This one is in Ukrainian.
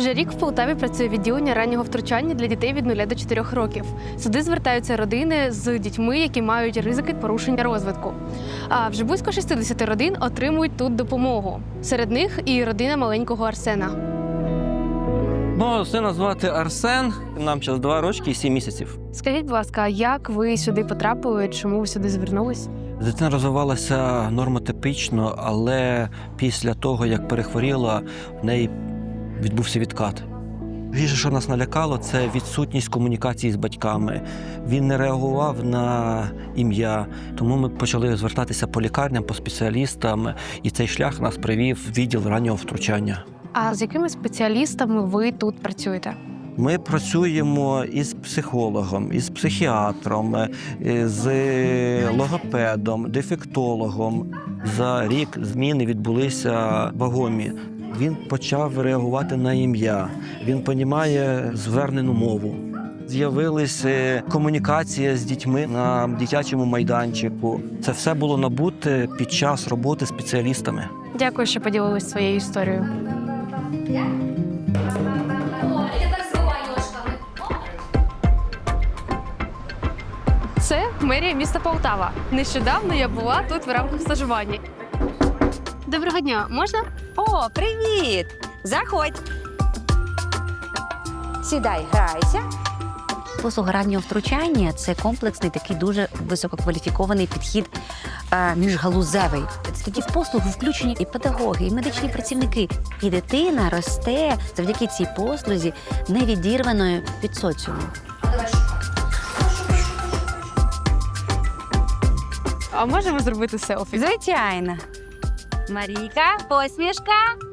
Вже рік в Полтаві працює відділення раннього втручання для дітей від 0 до 4 років. Сюди звертаються родини з дітьми, які мають ризики порушення розвитку. А вже близько 60 родин отримують тут допомогу. Серед них і родина маленького Арсена. Мого сина звати Арсен. Нам час два рочки і сім місяців. Скажіть, будь ласка, як ви сюди потрапили? Чому ви сюди звернулись? Дитина розвивалася нормотипічно, але після того, як перехворіла, в неї відбувся відкат. Більше, що нас налякало, це відсутність комунікації з батьками. Він не реагував на ім'я, тому ми почали звертатися по лікарням, по спеціалістам, і цей шлях нас привів в відділ раннього втручання. А з якими спеціалістами ви тут працюєте? Ми працюємо із психологом, із психіатром, е, з логопедом, дефектологом. За рік зміни відбулися вагомі. Він почав реагувати на ім'я. Він понімає звернену мову. З'явилася комунікація з дітьми на дитячому майданчику. Це все було набуте під час роботи спеціалістами. Дякую, що поділились своєю історією. Це мерія міста Полтава. Нещодавно я була тут в рамках стажування. Доброго дня, можна? О, привіт! Заходь. Сідай, грайся. Послуга раннього втручання це комплексний такий дуже висококваліфікований підхід е, міжгалузевий. Тоді в послугу включені і педагоги, і медичні працівники. І дитина росте завдяки цій послузі невідірваною від соціуму. А можемо зробити селфі? Звичайно. Марійка, посмішка.